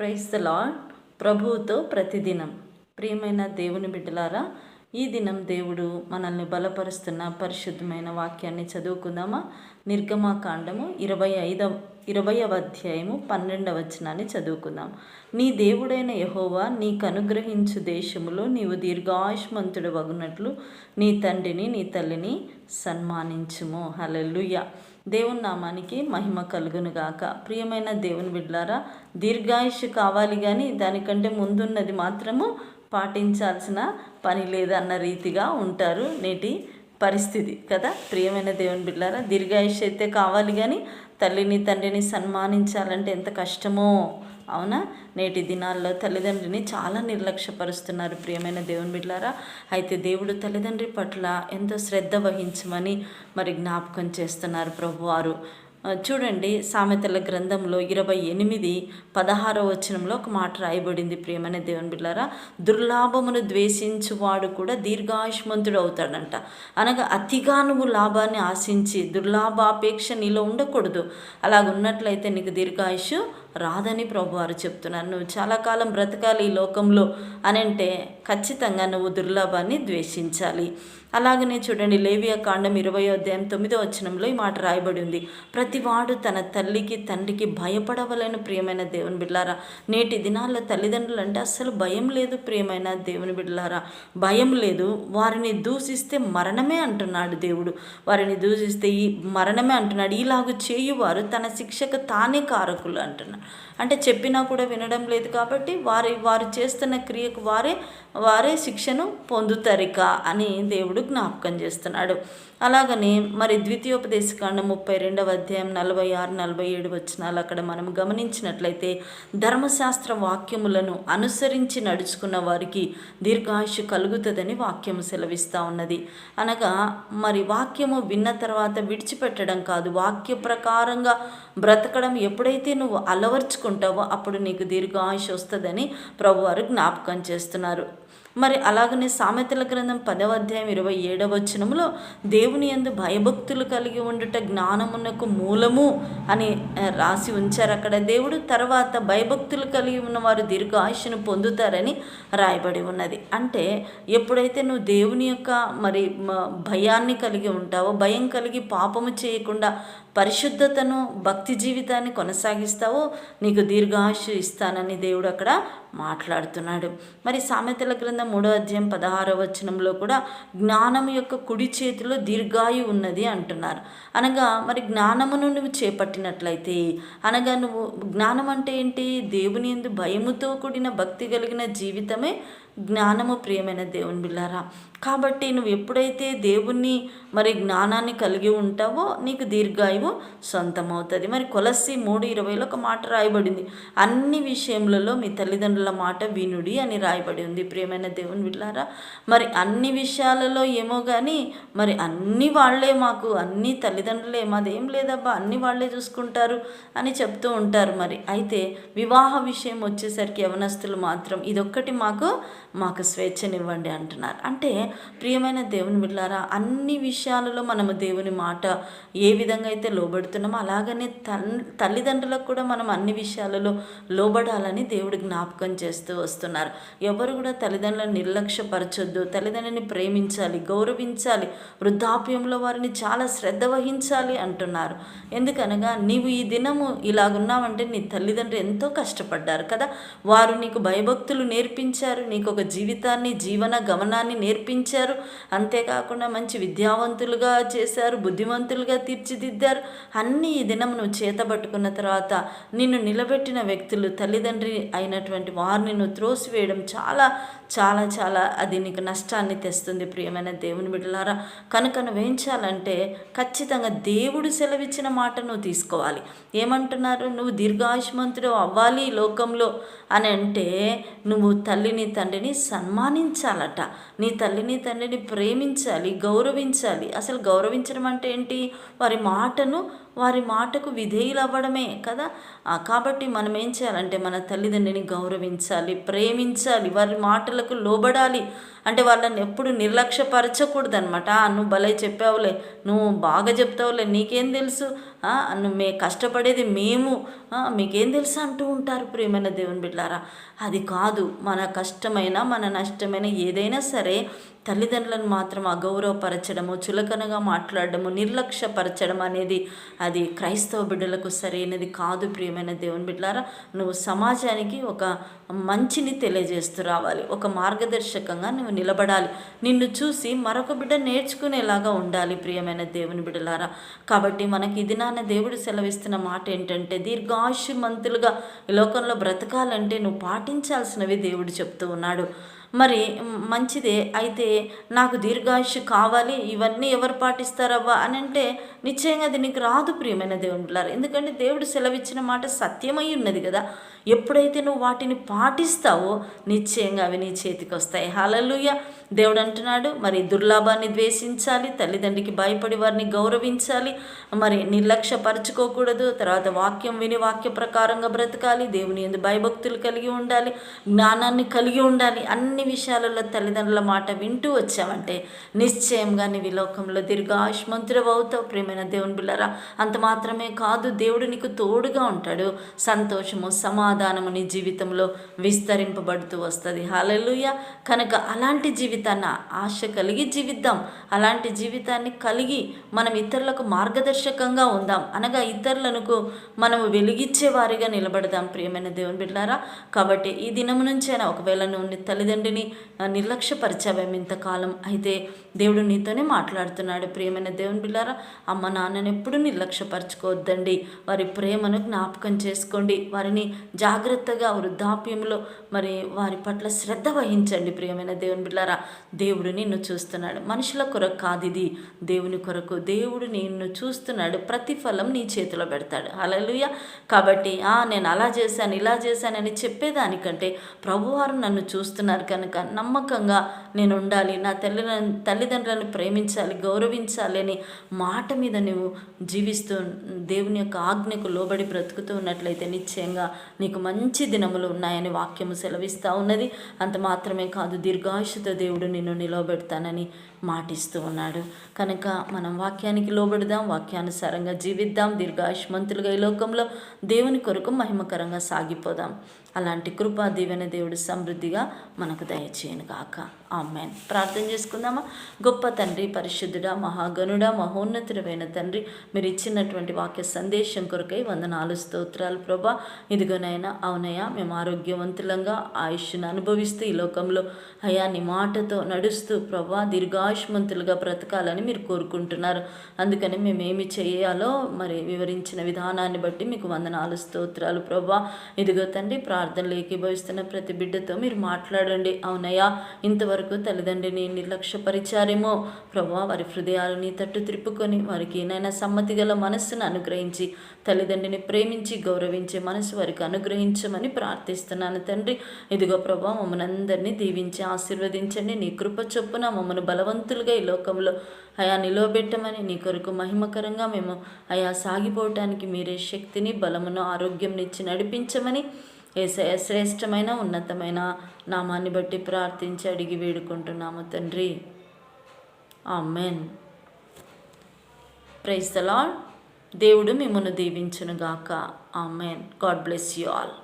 Price the lord ప్రభువుతో ప్రతిదినం. ప్రియమైన దేవుని బిడ్డలారా ఈ దినం దేవుడు మనల్ని బలపరుస్తున్న పరిశుద్ధమైన వాక్యాన్ని చదువుకుందామా? నిర్గమాకాండము ఇరవై ఐదవ ఇరవయవ అధ్యాయము పన్నెండవ వచనాన్ని చదువుకుందాం. నీ దేవుడైన యహోవా నీకు అనుగ్రహించు దేశములో నీవు దీర్ఘాయుష్మంతుడు వగునట్లు నీ తండ్రిని నీ తల్లిని సన్మానించుము. హల్లెలూయా దేవుని నామానికి మహిమ కలుగును గాక. ప్రియమైన దేవుని బిడ్డారా దీర్ఘాయుష్ కావాలి కానీ దానికంటే ముందున్నది మాత్రము పాటించాల్సిన పని లేదన్న రీతిగా ఉంటారు నేటి పరిస్థితి కదా. ప్రియమైన దేవుని బిడ్డారా దీర్ఘాయుష్ అయితే కావాలి కానీ తల్లిని తండ్రిని సన్మానించాలంటే ఎంత కష్టమో. అవునా? నేటి దినాల్లో తల్లిదండ్రిని చాలా నిర్లక్ష్యపరుస్తున్నారు ప్రియమైన దేవుని బిడ్డారా అయితే దేవుడు తల్లిదండ్రి పట్ల ఎంతో శ్రద్ధ వహించమని మరి జ్ఞాపకం చేస్తున్నారు ప్రభువారు. చూడండి సామెతల గ్రంథంలో ఇరవై ఎనిమిది పదహారో వచనంలో ఒక మాట రాయబడింది ప్రియమైన దేవుని బిడ్డారా దుర్లాభమును ద్వేషించువాడు కూడా దీర్ఘాయుష్మంతుడు అవుతాడంట. అనగా అతిగా నువ్వు లాభాన్ని ఆశించి దుర్లాభాపేక్ష నీలో ఉండకూడదు. అలాగ ఉన్నట్లయితే నీకు దీర్ఘాయుష్ రాదని ప్రభువారు చెప్తున్నారు. నువ్వు చాలా కాలం బ్రతకాలి ఈ లోకంలో అని అంటే ఖచ్చితంగా నువ్వు దుర్లాభాన్ని ద్వేషించాలి. అలాగనే చూడండి లేవియా కాండం ఇరవై అధ్యాయం తొమ్మిదో వచనంలో ఈ మాట రాయబడి ఉంది. ప్రతివాడు తన తల్లికి తండ్రికి భయపడవలైన ప్రియమైన దేవుని బిడ్లారా నేటి దినాల్లో తల్లిదండ్రులు అంటే అస్సలు భయం లేదు ప్రియమైన దేవుని బిడ్లారా భయం లేదు వారిని దూషిస్తే మరణమే అంటున్నాడు దేవుడు. వారిని దూషిస్తే ఈ మరణమే అంటున్నాడు. ఇలాగ చేయువారు తన శిక్షకు తానే కారకులు అంటున్నాడు అంటే చెప్పినా కూడా వినడం లేదు కాబట్టి వారి వారు చేస్తున్న క్రియకు వారే వారే శిక్షను పొందుతారిక అని దేవుడు జ్ఞాపకం చేస్తున్నాడు. అలాగనే మరి ద్వితీయోపదేశకాండం ముప్పై రెండవ అధ్యాయం నలభై ఆరు నలభై ఏడు వచనాలు అక్కడ మనం గమనించినట్లయితే ధర్మశాస్త్ర వాక్యములను అనుసరించి నడుచుకున్న వారికి దీర్ఘాయుషు కలుగుతుందని వాక్యము సెలవిస్తూ ఉన్నది. అనగా మరి వాక్యము విన్న తర్వాత విడిచిపెట్టడం కాదు వాక్య ప్రకారంగా బ్రతకడం ఎప్పుడైతే నువ్వు అలవర్చుకుంటావో అప్పుడు నీకు దీర్ఘాయుష్ వస్తుందని ప్రభువారు జ్ఞాపకం చేస్తున్నారు. మరి అలాగనే సామెతల గ్రంథం పదవ అధ్యాయం ఇరవై ఏడవ వచనములో దేవుని యందు భయభక్తులు కలిగి ఉండుట జ్ఞానమునకు మూలము అని రాసి ఉంచారు అక్కడ. దేవుడు తర్వాత భయభక్తులు కలిగి ఉన్నవారు దీర్ఘ ఆయుష్ను పొందుతారని రాయబడి ఉన్నది. అంటే ఎప్పుడైతే నువ్వు దేవుని యొక్క మరి భయాన్ని కలిగి ఉంటావో భయం కలిగి పాపము చేయకుండా పరిశుద్ధతను భక్తి జీవితాన్ని కొనసాగిస్తావో నీకు దీర్ఘాయుష్ ఇస్తానని దేవుడు అక్కడ మాట్లాడుతున్నాడు. మరి సామెతల గ్రంథం మూడో అధ్యాయం పదహారో వచనంలో కూడా జ్ఞానం యొక్క కుడి చేతిలో దీర్ఘాయు ఉన్నది అంటున్నారు. అనగా మరి జ్ఞానమును నువ్వు చేపట్టినట్లయితే అనగా నువ్వు జ్ఞానం అంటే ఏంటి? దేవుని ఎందు భయముతో కూడిన భక్తి కలిగిన జీవితమే జ్ఞానము ప్రియమైన దేవుని బిళ్ళారా? కాబట్టి నువ్వు ఎప్పుడైతే దేవుణ్ణి మరి జ్ఞానాన్ని కలిగి ఉంటావో నీకు దీర్ఘాయువు సొంతమవుతుంది. మరి కొలసి మూడు ఇరవైలో ఒక మాట రాయబడింది. అన్ని విషయములలో మీ తల్లిదండ్రుల మాట వినుడి అని రాయబడి ఉంది ప్రియమైన దేవుని బిళ్ళారా. మరి అన్ని విషయాలలో ఏమో కానీ మరి అన్ని వాళ్ళే మాకు అన్ని తల్లిదండ్రులే మాదేం లేదబ్బా అన్ని వాళ్ళే చూసుకుంటారు అని చెప్తూ ఉంటారు మరి. అయితే వివాహ విషయం వచ్చేసరికి యవనస్తులు మాత్రం ఇదొక్కటి మాకు మాకు స్వేచ్ఛనివ్వండి అంటున్నారు. అంటే ప్రియమైన దేవుని బిడ్డారా అన్ని విషయాలలో మనము దేవుని మాట ఏ విధంగా అయితే లోబడుతున్నామో అలాగనే తన్ తల్లిదండ్రులకు కూడా మనం అన్ని విషయాలలో లోబడాలని దేవుడు జ్ఞాపకం చేస్తూ వస్తున్నారు. ఎవరు కూడా తల్లిదండ్రులను నిర్లక్ష్యపరచొద్దు తల్లిదండ్రులని ప్రేమించాలి గౌరవించాలి వృద్ధాప్యంలో వారిని చాలా శ్రద్ధ వహించాలి అంటున్నారు. ఎందుకనగా నీవు ఈ దినము ఇలాగున్నావంటే నీ తల్లిదండ్రులు ఎంతో కష్టపడ్డారు కదా. వారు నీకు భయభక్తులు నేర్పించారు నీకు ఒక జీవితాన్ని జీవన గమనాన్ని నేర్పించారు. అంతేకాకుండా మంచి విద్యావంతులుగా చేశారు బుద్ధిమంతులుగా తీర్చిదిద్దారు. అన్నీ ఈ దినం నువ్వు చేతబట్టుకున్న తర్వాత నిన్ను నిలబెట్టిన వ్యక్తులు తల్లిదండ్రి అయినటువంటి వారిని నువ్వు త్రోసివేయడం చాలా చాలా చాలా అది నీకు నష్టాన్ని తెస్తుంది ప్రియమైన దేవుని బిడ్డలారా. కనుక నువ్వేం చేయాలంటే ఖచ్చితంగా దేవుడు సెలవిచ్చిన మాట నువ్వు తీసుకోవాలి. ఏమంటున్నారు? నువ్వు దీర్ఘాయుష్మంతుడు అవ్వాలి ఈ లోకంలో అని అంటే నువ్వు తల్లిని తండ్రిని సన్మానించాలట. నీ తల్లిని తండ్రిని ప్రేమించాలి గౌరవించాలి. అసలు గౌరవించడం అంటే ఏంటి? వారి మాటను వారి మాటకు విధేయులు అవ్వడమే కదా కాబట్టి మనం ఏం చేయాలంటే మన తల్లిదండ్రిని గౌరవించాలి ప్రేమించాలి. వారి మాటలు మాటలకు లోబడాలి. అంటే వాళ్ళని ఎప్పుడు నిర్లక్ష్యపరచకూడదు అనమాట నువ్వు భలే చెప్పావులే. నువ్వు బాగా చెప్తావులే. నీకేం తెలుసు? మే కష్టపడేది మేము. మీకేం తెలుసు అంటూ ఉంటారు ప్రియమైన దేవుని బిడ్డారా అది కాదు మన కష్టమైన మన నష్టమైన ఏదైనా సరే తల్లిదండ్రులను మాత్రం అగౌరవపరచడము చులకనగా మాట్లాడడము నిర్లక్ష్యపరచడం అనేది అది క్రైస్తవ బిడ్డలకు సరైనది కాదు ప్రియమైన దేవుని బిడ్డారా నువ్వు సమాజానికి ఒక మంచిని తెలియజేస్తూ రావాలి. ఒక మార్గదర్శకంగా నువ్వు నిలబడాలి. నిన్ను చూసి మరొక బిడ్డ నేర్చుకునేలాగా ఉండాలి ప్రియమైన దేవుని బిడ్డలారా. కాబట్టి మనకి ఇది నా నాన్న దేవుడు సెలవిస్తున్న మాట ఏంటంటే దీర్ఘాయుమంతులుగా ఈ లోకంలో బ్రతకాలంటే నువ్వు పాటించాల్సినవి దేవుడు చెప్తూ ఉన్నాడు. మరి మంచిదే అయితే నాకు దీర్ఘాయుష్ కావాలి ఇవన్నీ ఎవరు పాటిస్తారవ్వా అని అంటే నిశ్చయంగా అది నీకు రాదు ప్రియమైన దేవుడు ఎందుకంటే దేవుడు సెలవిచ్చిన మాట సత్యమై ఉన్నది కదా. ఎప్పుడైతే నువ్వు వాటిని పాటిస్తావో నిశ్చయంగా అవి నీ చేతికి వస్తాయి. హాలలుయ దేవుడు అంటున్నాడు మరి దుర్లాభాన్ని ద్వేషించాలి తల్లిదండ్రికి భయపడి వారిని గౌరవించాలి మరి నిర్లక్ష్యపరచుకోకూడదు తర్వాత వాక్యం విని వాక్య ప్రకారంగా బ్రతకాలి దేవుని ఎందు భయభక్తులు కలిగి ఉండాలి జ్ఞానాన్ని కలిగి ఉండాలి అన్ని విషయాలలో తల్లిదండ్రుల మాట వింటూ వచ్చామంటే నిశ్చయంగా నీ లోకంలో దీర్ఘాయుష్మంతుడు అవుతావు ప్రేమైన దేవుని బిళ్ళరా. అంత మాత్రమే కాదు దేవుడు నీకు తోడుగా ఉంటాడు. సంతోషము సమాధానము నీ జీవితంలో విస్తరింపబడుతూ వస్తుంది. హాలలుయ కనుక అలాంటి జీవితాన్ని ఆశ కలిగి జీవిద్దాం. అలాంటి జీవితాన్ని కలిగి మనం ఇతరులకు మార్గదర్శకంగా ఉందాం. అనగా ఇతరులకు మనము వెలిగించే వారిగా నిలబడదాం ప్రియమైన దేవుని బిడ్డారా కాబట్టి ఈ దినం నుంచైనా ఒకవేళ నువ్వు దేవుడిని నిర్లక్ష్యపరిచావేమి ఇంతకాలం? అయితే దేవుడు నీతోనే మాట్లాడుతున్నాడు. ప్రియమైన దేవుని బిడ్డారా అమ్మ నాన్నని ఎప్పుడు నిర్లక్ష్యపరచుకోవద్దండి. వారి ప్రేమను జ్ఞాపకం చేసుకోండి. వారిని జాగ్రత్తగా వృద్ధాప్యంలో మరి వారి పట్ల శ్రద్ధ వహించండి. ప్రియమైన దేవుని బిళ్ళారా దేవుడు నిన్ను చూస్తున్నాడు. మనుషుల కొరకు కాదు ఇది. దేవుని కొరకు దేవుడు నిన్ను చూస్తున్నాడు. ప్రతిఫలం నీ చేతిలో పెడతాడు. అలలుయ కాబట్టి నేను అలా చేశాను ఇలా చేశానని చెప్పేదానికంటే ప్రభువారు నన్ను చూస్తున్నారు కనుక నమ్మకంగా నేను ఉండాలి. నా తల్లి తల్లిదండ్రులను ప్రేమించాలి గౌరవించాలి అని మాట మీద నువ్వు జీవిస్తూ దేవుని యొక్క ఆజ్ఞకు లోబడి బ్రతుకుతూ ఉన్నట్లయితే నిశ్చయంగా నీకు మంచి దినములు ఉన్నాయని వాక్యము సెలవిస్తూ ఉన్నది. అంత మాత్రమే కాదు దీర్ఘాయుషతో దేవుడు నిన్ను నిలవబెడతానని మాటిస్తూ ఉన్నాడు. కనుక మనం వాక్యానికి లోబడదాం వాక్యానుసారంగా జీవిద్దాం దీర్ఘాయుష్మంతులుగా ఈ లోకంలో దేవుని కొరకు మహిమకరంగా సాగిపోదాం. అలాంటి కృపా దీవెన దేవుడు సమృద్ధిగా మనకు దయచేయను గాక ఆమెన్. ప్రార్థన చేసుకుందామా? గొప్ప తండ్రి పరిశుద్ధుడా మహాగనుడ మహోన్నతుడమైన తండ్రి మీరు ఇచ్చినటువంటి వాక్య సందేశం కొరకై వంద నాలుగు స్తోత్రాలు ప్రభా. ఇదిగోనైనా అవునయ్యా మేము ఆరోగ్యవంతులంగా ఆయుష్ను అనుభవిస్తూ ఈ లోకంలో అయా నీ మాటతో నడుస్తూ ప్రభా దీర్ఘాయుష్మంతులుగా బ్రతకాలని మీరు కోరుకుంటున్నారు. అందుకని మేము ఏమి చేయాలో మరి వివరించిన విధానాన్ని బట్టి మీకు వంద నాలుగు స్తోత్రాలు ప్రభా. ఇదిగో తండ్రి ప్రార్థనలు ఏకీభవిస్తున్న ప్రతి బిడ్డతో మీరు మాట్లాడండి. అవునయ్యా ఇంతవరకు తల్లిదండ్రిని నిర్లక్ష్యపరిచారేమో ప్రభా వారి హృదయాలని తట్టు త్రిప్పుకొని వారికి ఏనైనా సమ్మతి గల మనస్సును అనుగ్రహించి తల్లిదండ్రిని ప్రేమించి గౌరవించే మనసు వారికి అనుగ్రహించమని ప్రార్థిస్తున్నాను తండ్రి. ఇదిగో ప్రభా మమ్మల్ని అందరినీ దీవించి ఆశీర్వదించండి. నీ కృప చొప్పున మమ్మల్ని బలవంతులుగా ఈ లోకంలో అయా నిలవబెట్టమని నీ కొరకు మహిమకరంగా మేము అయా సాగిపోవటానికి మీరే శక్తిని బలమును ఆరోగ్యం ఇచ్చి నడిపించమని శ్రేష్టమైన ఉన్నతమైన నామాన్ని బట్టి ప్రార్థించి అడిగి వేడుకుంటున్నాము తండ్రి. ఆమెన్. ప్రైజ్ ద లాడ్ దేవుడు మిమ్మల్ని దీవించునుగాక. Amen. God bless you all.